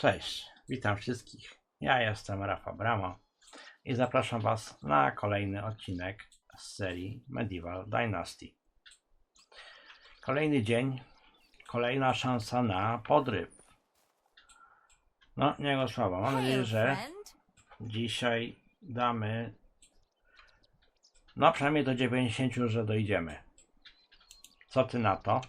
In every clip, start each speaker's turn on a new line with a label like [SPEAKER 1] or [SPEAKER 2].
[SPEAKER 1] Cześć, witam wszystkich. Ja jestem Rafa Bramo i zapraszam Was na kolejny odcinek z serii Medieval Dynasty. Kolejny dzień, kolejna szansa na podryw. No, nie go słabo. Mam nadzieję, że dzisiaj damy. No, przynajmniej do 90, że dojdziemy. Co ty na to?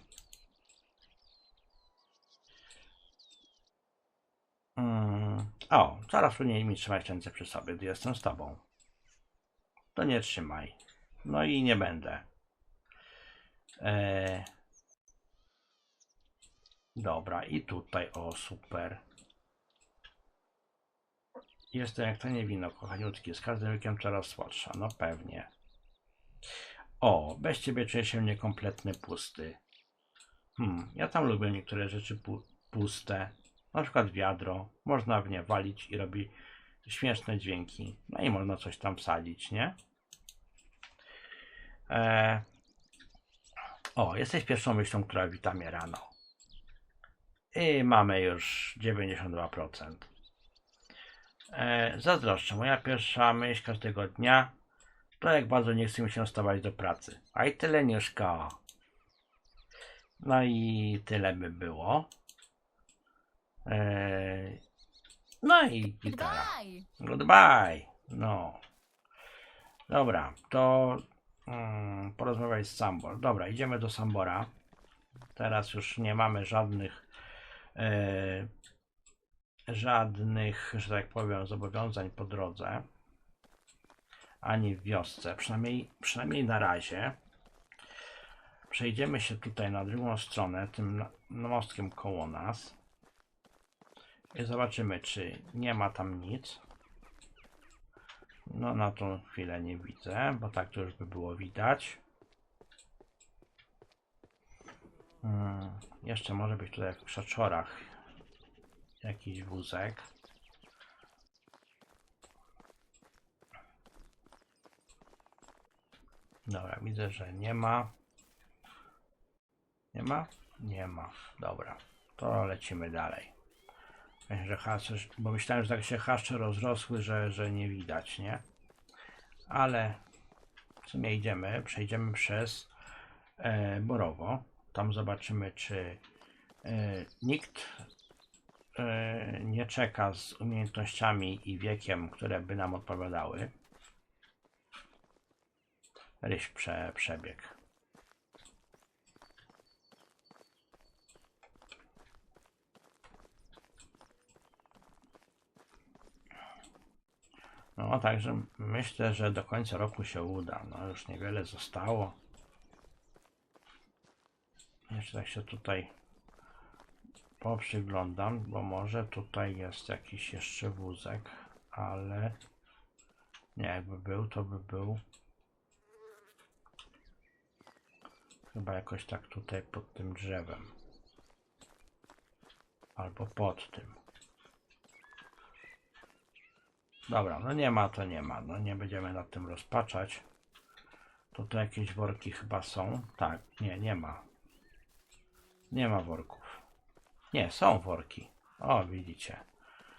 [SPEAKER 1] Mm. O, zaraz powinien mi trzymać ręce przy sobie, gdy jestem z tobą. To nie trzymaj. No i nie będę. Eee... Dobra, i tutaj, o super. Jestem jak tanie wino, kochaniutki, z każdym wiekiem coraz słodsza, no pewnie. O, bez ciebie czuję się niekompletny pusty. Hmm, ja tam lubię niektóre rzeczy pu puste. Na przykład wiadro, można w nie walić i robi śmieszne dźwięki. No i można coś tam wsadzić, nie? Eee... O, jesteś pierwszą myślą, która wita mnie rano. I mamy już 92%. E, zazdroszczę. Moja pierwsza myśl każdego dnia to jak bardzo nie chce mi się wstawać do pracy. A i tyle Niuszka. No i tyle by było. E, no i gitara.
[SPEAKER 2] Goodbye.
[SPEAKER 1] No. Dobra, to mm, porozmawiaj z Sambor. Dobra, idziemy do Sambora. Teraz już nie mamy żadnych e, żadnych, że tak powiem, zobowiązań po drodze. Ani w wiosce. Przynajmniej, przynajmniej na razie. Przejdziemy się tutaj na drugą stronę, tym mostkiem koło nas. Zobaczymy, czy nie ma tam nic. No na tą chwilę nie widzę, bo tak to już by było widać. Hmm, jeszcze może być tutaj w krzaczorach jakiś wózek. Dobra, widzę, że nie ma. Nie ma? Nie ma. Dobra, to lecimy dalej. Że hasze, bo myślałem, że tak się haszcze rozrosły, że, że nie widać, nie? Ale w sumie idziemy, przejdziemy przez e, Borowo. Tam zobaczymy, czy e, nikt e, nie czeka z umiejętnościami i wiekiem, które by nam odpowiadały. Ryś prze, przebieg. No, także myślę, że do końca roku się uda. No, już niewiele zostało. Jeszcze tak się tutaj poprzyglądam, bo może tutaj jest jakiś jeszcze wózek, ale nie, jakby był, to by był chyba jakoś tak tutaj pod tym drzewem. Albo pod tym. Dobra, no nie ma to nie ma, no nie będziemy nad tym rozpaczać. Tutaj jakieś worki chyba są. Tak, nie, nie ma. Nie ma worków. Nie, są worki. O, widzicie.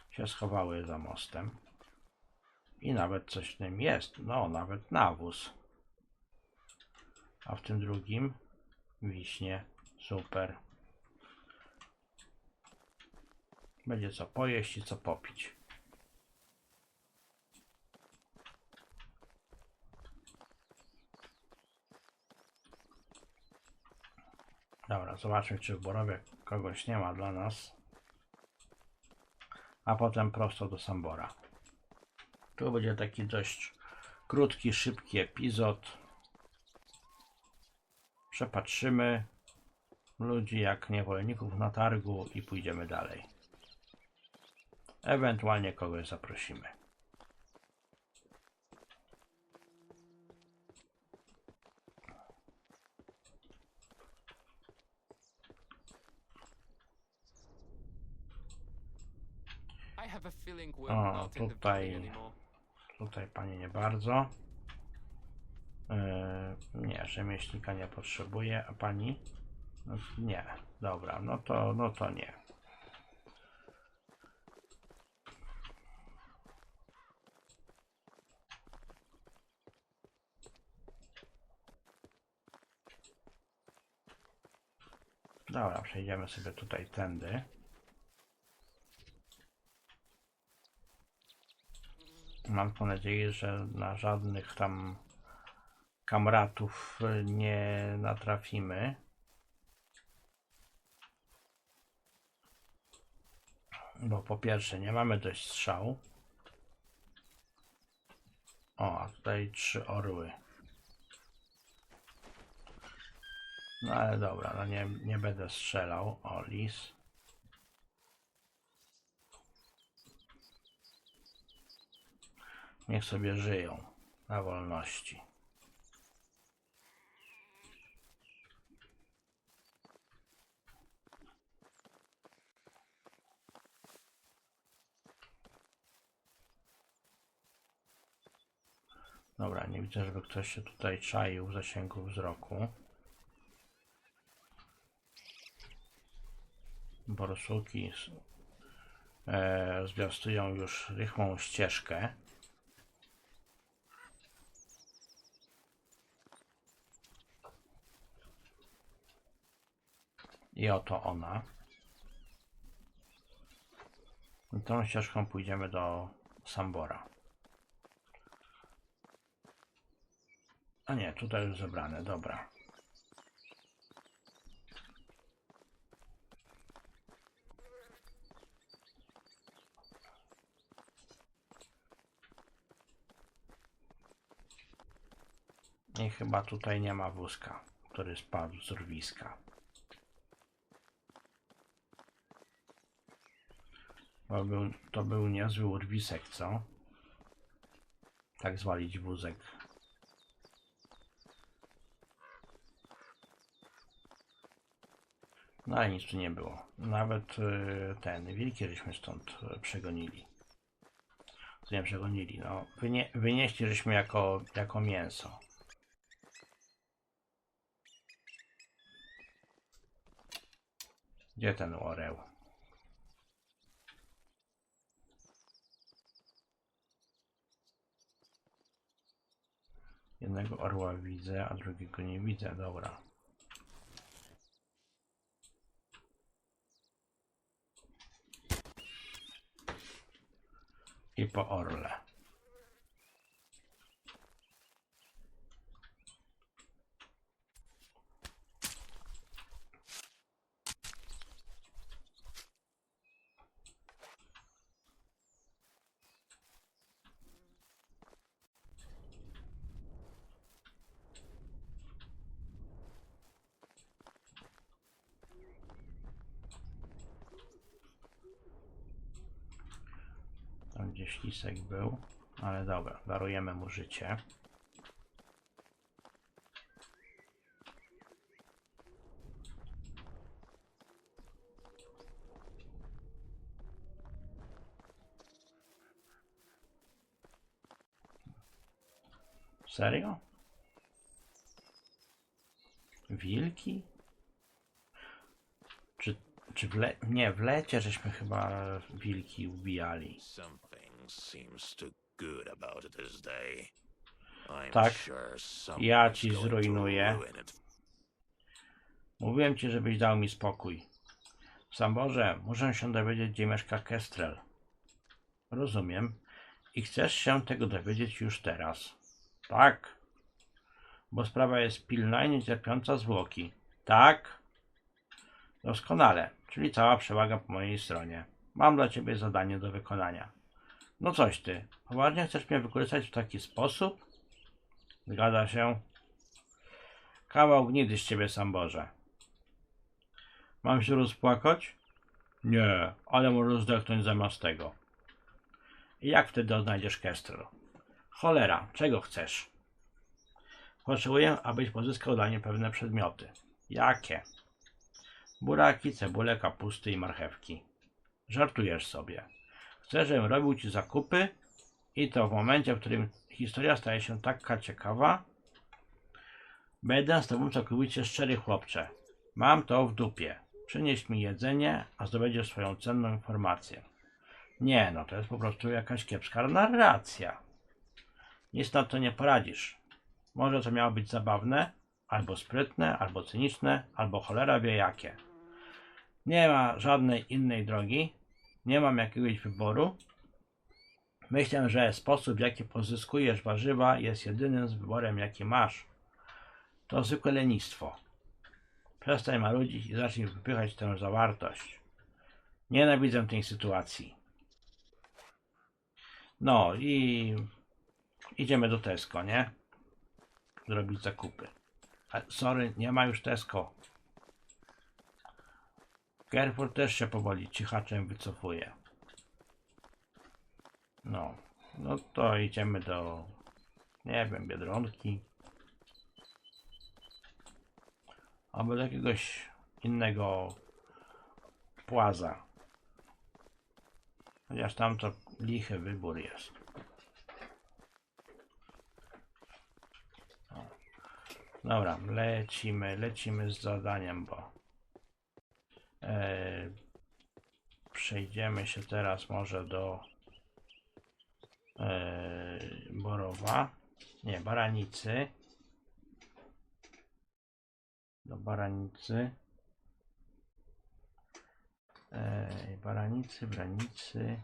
[SPEAKER 1] Się schowały za mostem. I nawet coś w tym jest. No, nawet nawóz. A w tym drugim wiśnie. Super. Będzie co pojeść i co popić. Dobra, zobaczmy, czy w Borowie kogoś nie ma dla nas. A potem prosto do Sambora. Tu będzie taki dość krótki, szybki epizod. Przepatrzymy ludzi jak niewolników na targu i pójdziemy dalej. Ewentualnie kogoś zaprosimy. O, tutaj. Tutaj pani nie bardzo. Yy, nie, rzemieślnika nie potrzebuje, a pani? No, nie, dobra, no to, no to nie. Dobra, przejdziemy sobie tutaj tędy. Mam tu nadzieję, że na żadnych tam kamratów nie natrafimy. Bo po pierwsze nie mamy dość strzał. O, a tutaj trzy orły. No ale dobra, no nie, nie będę strzelał. O, lis. Niech sobie żyją na wolności. Dobra, nie widzę, żeby ktoś się tutaj czaił w zasięgu wzroku. Borsuki e, zwiastują już rychłą ścieżkę. I oto ona. I tą ścieżką pójdziemy do Sambora. A nie, tutaj już zebrane, dobra. I chyba tutaj nie ma wózka, który spadł z urwiska. Bo był, to był niezły urwisek, co? Tak zwalić wózek. No ale nic tu nie było. Nawet y, ten wilki żeśmy stąd y, przegonili. To nie przegonili, no. Wynie, wynieśli żeśmy jako, jako mięso. Gdzie ten orzeł? Jednego orła widzę, a drugiego nie widzę. Dobra. I po orle. Tam gdzieś lisek był, ale dobra, darujemy mu życie. Serio? Wilki? Czy, czy w le... Nie, w lecie żeśmy chyba wilki ubijali.
[SPEAKER 2] Something seems too good about it this day. I'm
[SPEAKER 1] Tak.
[SPEAKER 2] sure
[SPEAKER 1] Ja
[SPEAKER 2] someone's
[SPEAKER 1] ci
[SPEAKER 2] going to
[SPEAKER 1] zrujnuję.
[SPEAKER 2] ruin it.
[SPEAKER 1] Mówiłem ci, żebyś dał mi spokój. Samborze, muszę się dowiedzieć, gdzie mieszka Kestrel. Rozumiem. I chcesz się tego dowiedzieć już teraz. Tak. Bo sprawa jest pilna i niecierpiąca zwłoki. Tak. Doskonale. Czyli cała przewaga po mojej stronie. Mam dla ciebie zadanie do wykonania. No coś ty. Poważnie chcesz mnie wykorzystać w taki sposób? Zgadza się. Kawał gnidy z ciebie, Samborze. Mam się rozpłakać? Nie, ale może zdechnąć zamiast tego. I jak wtedy odnajdziesz Kestrel? Cholera, czego chcesz? Potrzebuję, abyś pozyskał dla mnie pewne przedmioty. Jakie? Buraki, cebule, kapusty i marchewki. Żartujesz sobie. Chcę, żebym robił ci zakupy i to w momencie, w którym historia staje się taka ciekawa, będę z tobą całkowicie szczery chłopcze. Mam to w dupie. Przynieś mi jedzenie, a zdobędziesz swoją cenną informację. Nie, no to jest po prostu jakaś kiepska narracja. Nic na to nie poradzisz. Może to miało być zabawne, albo sprytne, albo cyniczne, albo cholera wie jakie. Nie ma żadnej innej drogi. Nie mam jakiegoś wyboru. Myślę, że sposób, w jaki pozyskujesz warzywa, jest jedynym z wyborem, jaki masz. To zwykłe lenistwo. Przestań marudzić i zacznij wypychać tę zawartość. Nienawidzę tej sytuacji. No i idziemy do Tesco, nie? Zrobić zakupy. Sorry, nie ma już Tesco. Carrefour też się powoli cichaczem wycofuje. No, no to idziemy do, nie wiem, Biedronki. Albo do jakiegoś innego płaza. Chociaż tam to lichy wybór jest. Dobra, lecimy, lecimy z zadaniem, bo przejdziemy się teraz może do e, Borowa, nie, Baranicy. Do Baranicy. E, Baranicy, Branicy.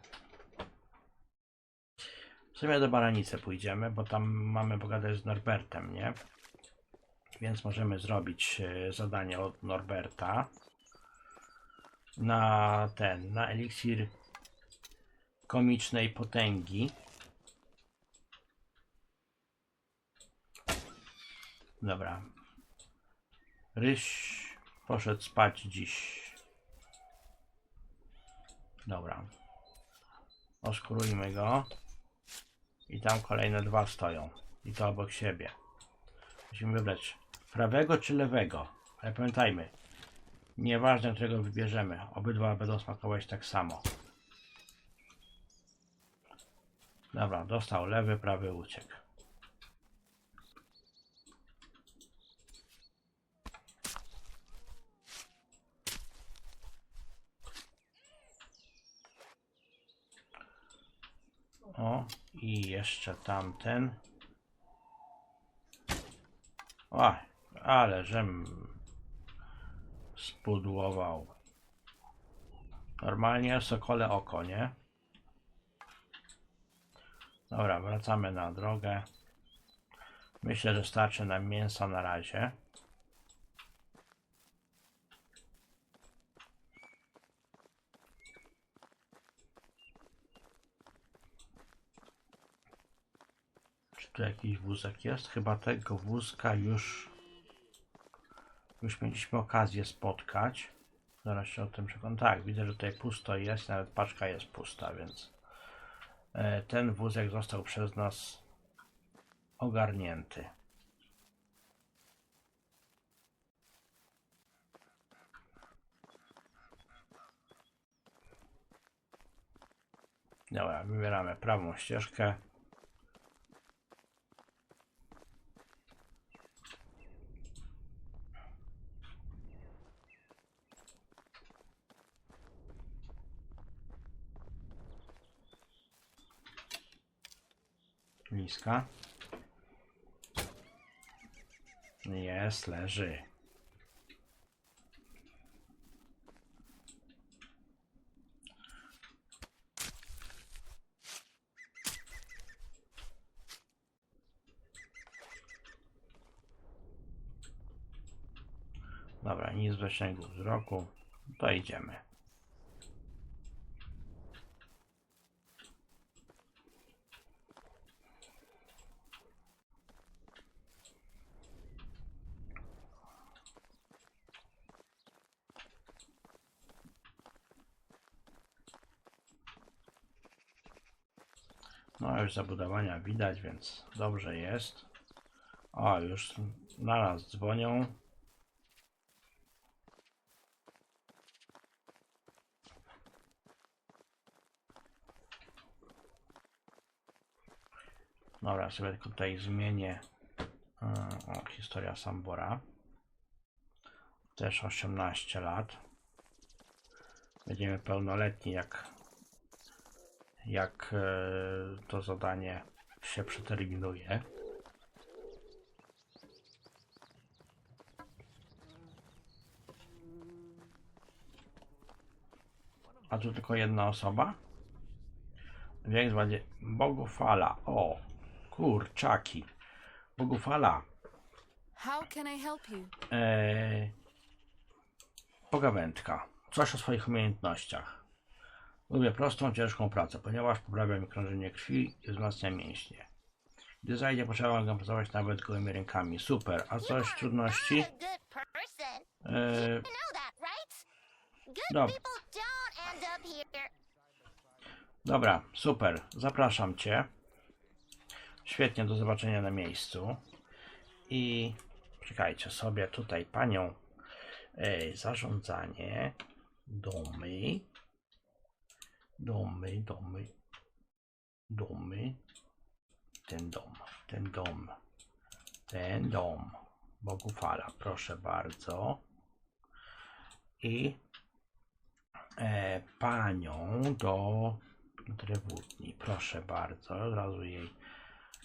[SPEAKER 1] W sumie do Baranicy pójdziemy, bo tam mamy pogadać z Norbertem, nie? Więc możemy zrobić e, zadanie od Norberta na ten, na eliksir komicznej potęgi. Dobra. Ryś poszedł spać dziś. Dobra. Oskurujmy go. I tam kolejne dwa stoją. I to obok siebie. Musimy wybrać prawego czy lewego. Ale pamiętajmy, nieważne którego wybierzemy, obydwa będą smakować tak samo. Dobra, dostał lewy, prawy uciekł. O, i jeszcze tamten. O, ale żem spudłował. Normalnie sokole oko, nie? Dobra, wracamy na drogę. Myślę, że starczy nam mięsa na razie. Czy tu jakiś wózek jest? Chyba tego wózka już już mieliśmy okazję spotkać. Zaraz się o tym przekonam. Tak, widzę, że tutaj pusto jest, nawet paczka jest pusta, więc e, ten wózek został przez nas ogarnięty. Dobra, wybieramy prawą ścieżkę. Bliska. Jest, leży. Dobra, nic złego wzroku. To idziemy. Już zabudowania widać, więc dobrze jest. O, już na nas dzwonią. Dobra, sobie tutaj zmienię. Yy, O, historia Sambora. Też 18 lat. Będziemy pełnoletni, jak jak e, to zadanie się przeterminuje. A tu tylko jedna osoba? Wiek zwadzie Bogufala. O, kurczaki. Bogufala.
[SPEAKER 3] How can I help you?
[SPEAKER 1] Eee, pogawędka. Coś o swoich umiejętnościach. Lubię prostą, ciężką pracę, ponieważ poprawia mi krążenie krwi i wzmacnia mięśnie. Gdy zajdzie, potrzeba mogę pracować nawet gołymi rękami. Super. A coś trudności?
[SPEAKER 4] here.
[SPEAKER 1] Dobra, super. Zapraszam Cię. Świetnie, do zobaczenia na miejscu. I czekajcie sobie tutaj panią zarządzanie. Domy. Domy, domy. Domy. Ten dom, ten dom. Ten dom. Bogufala, proszę bardzo. I e, panią do drewutni. Proszę bardzo, od razu jej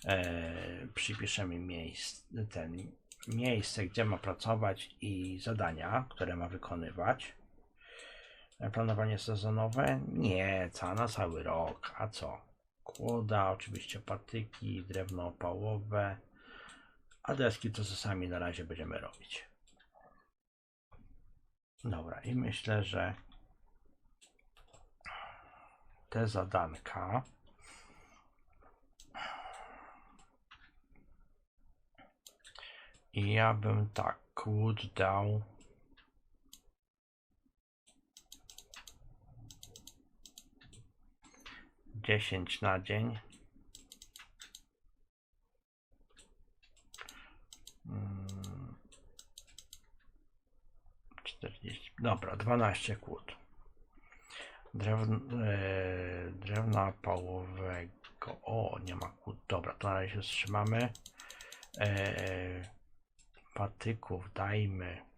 [SPEAKER 1] e, przypiszemy miejsce, ten, miejsce, gdzie ma pracować i zadania, które ma wykonywać. Planowanie sezonowe? Nie, ca, na cały rok. A co? Kłoda, oczywiście patyki, drewno opałowe, a deski to co sami na razie będziemy robić. Dobra, i myślę, że te zadanka i ja bym tak kłód dał dziesięć na dzień Mm. 40 dobra 12 kłód Drewn, e, drewna pałowego. O, nie ma kłód. Dobra, to na razie się wstrzymamy. E, patyków dajmy.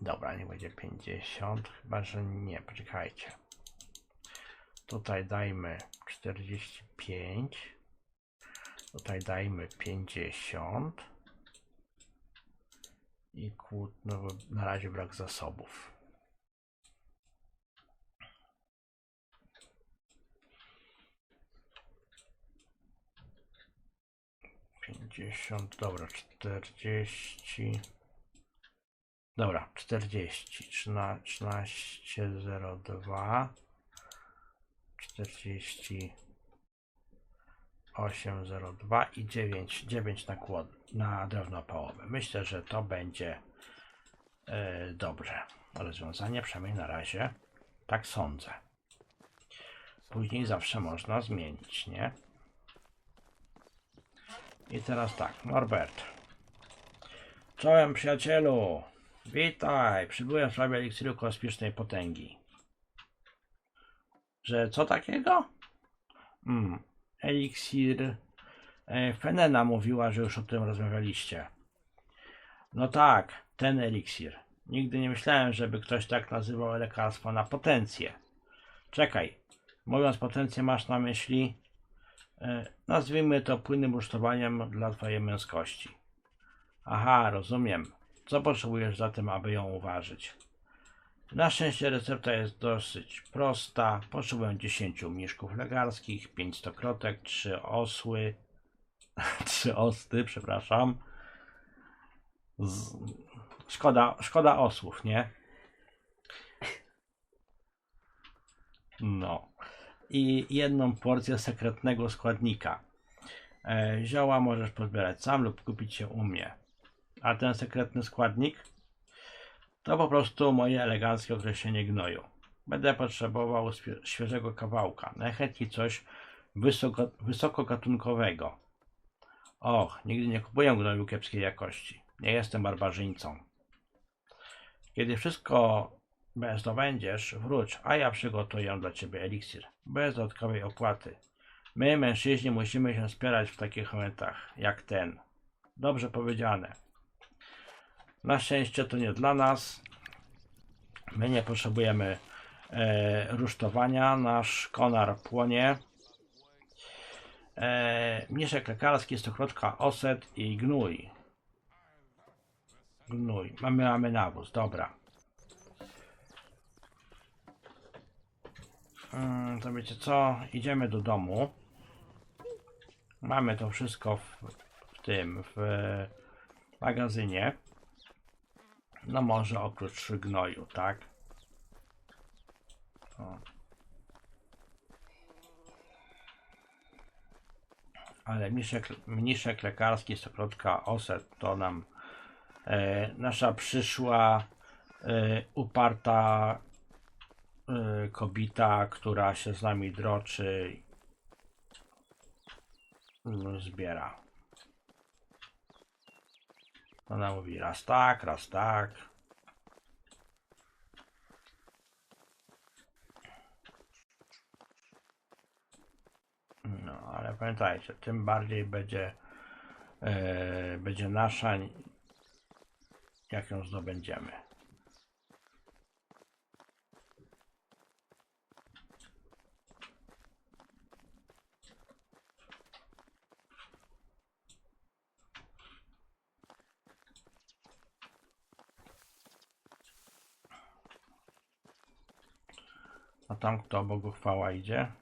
[SPEAKER 1] Dobra, nie będzie 50. Chyba, że nie. Poczekajcie. Tutaj dajmy 45. Tutaj dajmy 50 i kłód, no bo na razie brak zasobów. Pięćdziesiąt, dobra, czterdzieści. Dobra, czterdzieści, trzynaście, zero, dwa, czterdzieści, 802 i 9, 9 na, kłod, na drewno pałowe. Myślę, że to będzie e, dobre rozwiązanie, przynajmniej na razie. Tak sądzę. Później zawsze można zmienić, nie? I teraz tak, Norbert. Czołem przyjacielu! Witaj! Przybyłem w sprawie eliksiru kosmicznej potęgi. Że co takiego? Mm, eliksir. E, Fenena mówiła, że już o tym rozmawialiście. No tak, ten eliksir. Nigdy nie myślałem, żeby ktoś tak nazywał lekarstwo na potencję. Czekaj, mówiąc potencję masz na myśli, e, nazwijmy to płynnym rusztowaniem dla twojej męskości. Aha, rozumiem. Co potrzebujesz zatem, aby ją uważać? Na szczęście recepta jest dosyć prosta. Potrzebuję 10 mniszków legarskich, 5 stokrotek, 3 osły, 3 osty, przepraszam. Z... Szkoda, szkoda osłów, nie? No. I jedną porcję sekretnego składnika. E, zioła możesz pozbierać sam lub kupić je u mnie. A ten sekretny składnik to po prostu moje eleganckie określenie gnoju. Będę potrzebował świe- świeżego kawałka, najchętniej coś wysoko, wysokogatunkowego. Och, nigdy nie kupuję gnoju kiepskiej jakości. Nie jestem barbarzyńcą. Kiedy wszystko zdobędziesz, wróć, a ja przygotuję dla ciebie eliksir. Bez dodatkowej opłaty. My, mężczyźni, musimy się wspierać w takich momentach jak ten. Dobrze powiedziane. Na szczęście to nie dla nas. My nie potrzebujemy e, rusztowania. Nasz konar płonie. E, mniszek lekarski, stokrotka oset i gnój. gnój. Mamy, mamy nawóz, dobra. Mm, to wiecie co? Idziemy do domu. Mamy to wszystko w, w tym, w magazynie. No może oprócz gnoju, tak? O. Ale mniszek, mniszek lekarski Stokrotka Oset to nam e, nasza przyszła e, uparta e, kobita, która się z nami droczy zbiera. Ona mówi raz tak, raz tak. No, ale pamiętajcie, tym bardziej będzie, e, będzie nasza, jak ją zdobędziemy. A tam kto Bogu chwała idzie?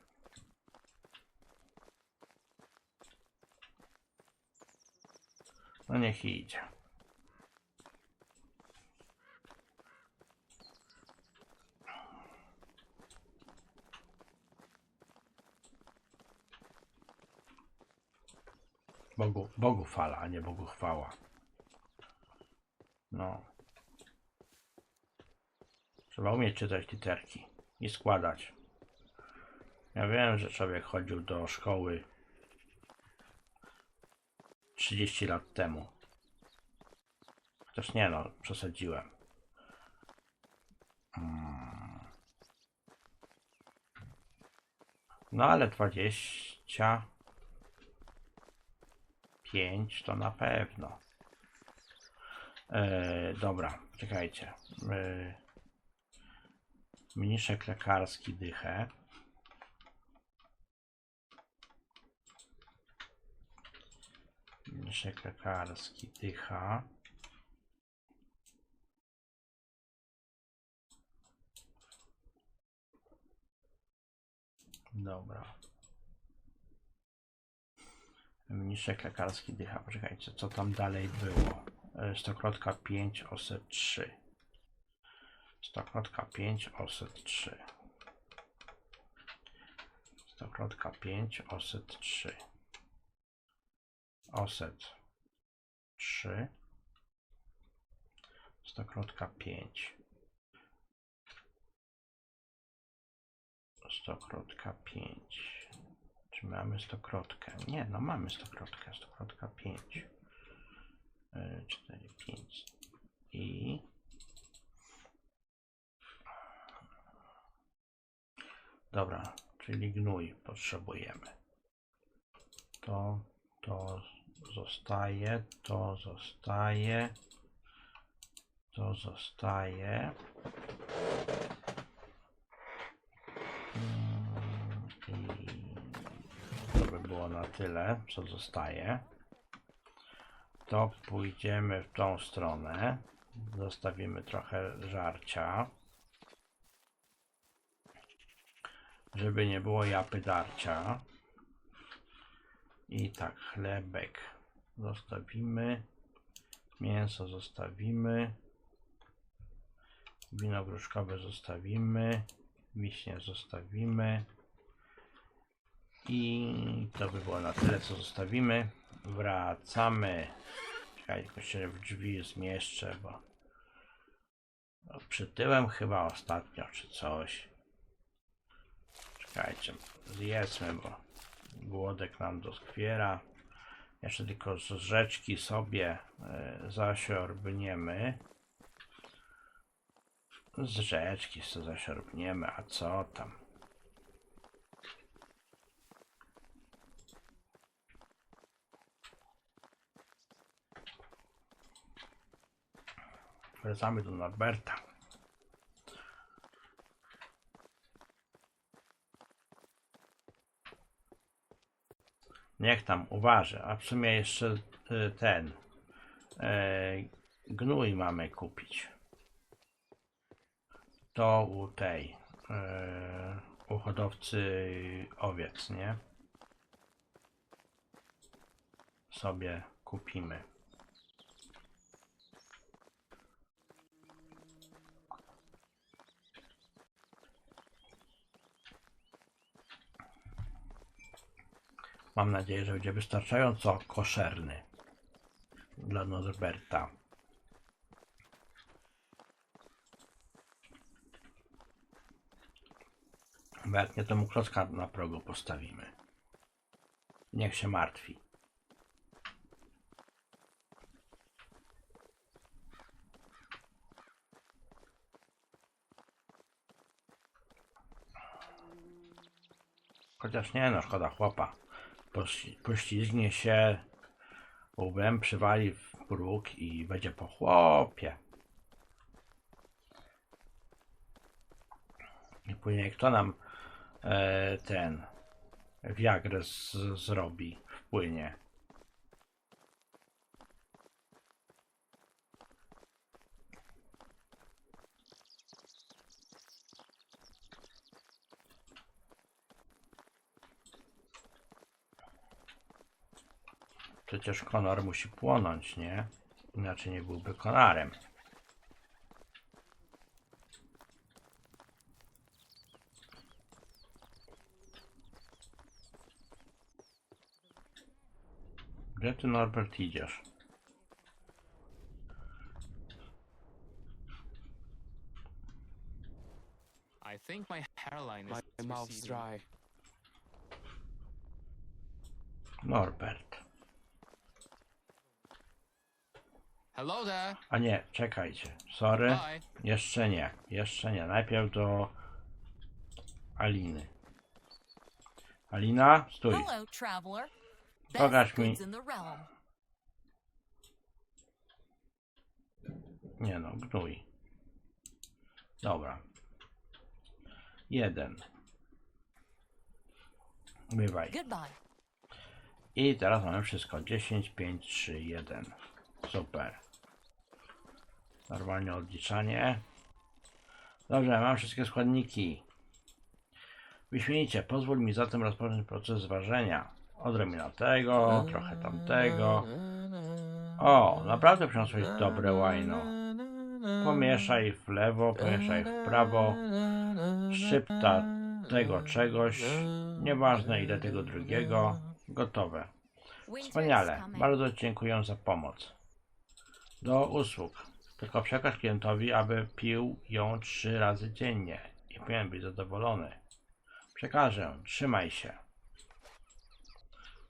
[SPEAKER 1] No niech idzie. Bogu, Bogu fala, a nie Bogu chwała. No. Trzeba umieć czytać literki i składać. Ja wiem, że człowiek chodził do szkoły 30 lat temu. Chociaż nie no, przesadziłem. Mm. No ale 25 to na pewno. E, dobra, czekajcie. E, mniszek lekarski dychę. Mniszek lekarski dycha. Dobra. Mniszek lekarski dycha. Poczekajcie, co tam dalej było? E, Stokrotka 5, oset 3. Stokrotka 5, oset 3. Stokrotka 5, oset 3. Oset 3. Stokrotka 5. Stokrotka 5. Czy mamy stokrotkę? Nie, no mamy stokrotkę. Stokrotka 5. 4, 5. I Dobra, czyli gnój potrzebujemy. To, to zostaje, to zostaje, to zostaje. Mm, I to by było na tyle, co zostaje. To pójdziemy w tą stronę. Zostawimy trochę żarcia. Żeby nie było japy darcia. I tak, chlebek zostawimy. Mięso zostawimy. Wino gruszkowe zostawimy. Wiśnie zostawimy. I to by było na tyle, co zostawimy. Wracamy. Czekaj, tylko się w drzwi zmieszczę, bo no, przytyłem chyba ostatnio, czy coś. Czekajcie, zjedzmy, bo głodek nam doskwiera. Jeszcze tylko z rzeczki sobie e, zasiorbniemy. Z rzeczki sobie zasiorbniemy, a co tam? Wracamy do Norberta. Niech tam uważa, a w sumie jeszcze y, ten. e, gnój mamy kupić. To u tej, e, u hodowcy owiec, nie? Sobie kupimy. Mam nadzieję, że będzie wystarczająco koszerny dla Norberta. Bo jak nie, to mu klocka na progu postawimy. Niech się martwi. Chociaż nie no, szkoda chłopa. Poś- Poślizgnie się łbem, przywali w próg i będzie po chłopie. I później kto nam e, ten wiagrę z, zrobi, wpłynie. Przecież Konor musi płonąć, nie? Inaczej nie byłby Konarem. Gdzie ty Norbert idziesz?
[SPEAKER 5] I think my hairline
[SPEAKER 6] My
[SPEAKER 5] is
[SPEAKER 6] mouth's
[SPEAKER 5] receding.
[SPEAKER 6] dry.
[SPEAKER 1] Norbert.
[SPEAKER 5] Hello there.
[SPEAKER 1] A nie, czekajcie. Sorry.
[SPEAKER 5] Bye.
[SPEAKER 1] Jeszcze nie. Jeszcze nie. Najpierw do Aliny. Alina, stój.
[SPEAKER 3] Hello, traveler.
[SPEAKER 1] Pokaż mi. Nie no, gnój. Dobra. Jeden. Bywaj. I teraz mamy wszystko. 10, 5, 3, 1. Super. Normalnie odliczanie. Dobrze, mam wszystkie składniki. Wyśmienicie. Pozwól mi zatem rozpocząć proces ważenia. Odrobina tego, trochę tamtego. O, naprawdę przyniosłeś dobre łajno. Pomieszaj w lewo, pomieszaj w prawo. Szczypta tego czegoś. Nieważne ile tego drugiego. Gotowe. Wspaniale. Bardzo dziękuję za pomoc. Do usług. Tylko przekaż klientowi, aby pił ją trzy razy dziennie i powinien być zadowolony. Przekażę. Trzymaj się.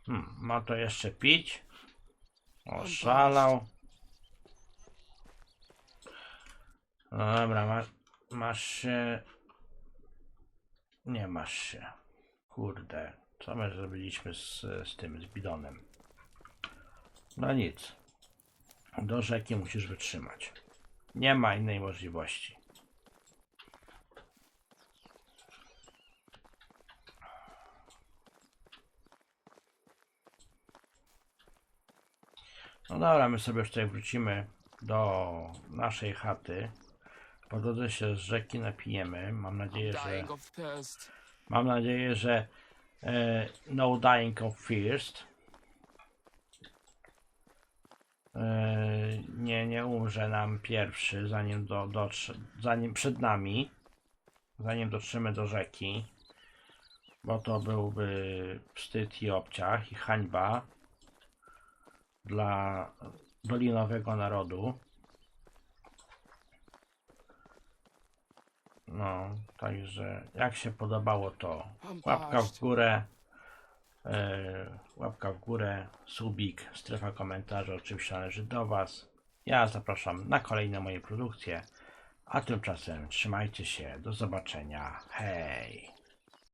[SPEAKER 1] Hmm, ma to jeszcze pić? Oszalał. No dobra, ma, masz się... Nie masz się. Kurde, co my zrobiliśmy z, z tym, z bidonem? No nic. Do rzeki musisz wytrzymać. Nie ma innej możliwości. No dobra, my sobie już tutaj wrócimy do naszej chaty. Po drodze się z rzeki napijemy. Mam nadzieję, że...
[SPEAKER 5] Thirst.
[SPEAKER 1] Mam nadzieję, że e, No Dying of First e, nie, nie umrze nam pierwszy, zanim, do, dotrze, zanim przed nami, zanim dotrzemy do rzeki, bo to byłby wstyd i obciach i hańba dla dolinowego narodu. No, także jak się podobało to łapka w górę, łapka w górę, subik, strefa komentarzy oczywiście należy do Was. Ja zapraszam na kolejne moje produkcje, a tymczasem trzymajcie się, do zobaczenia, hej!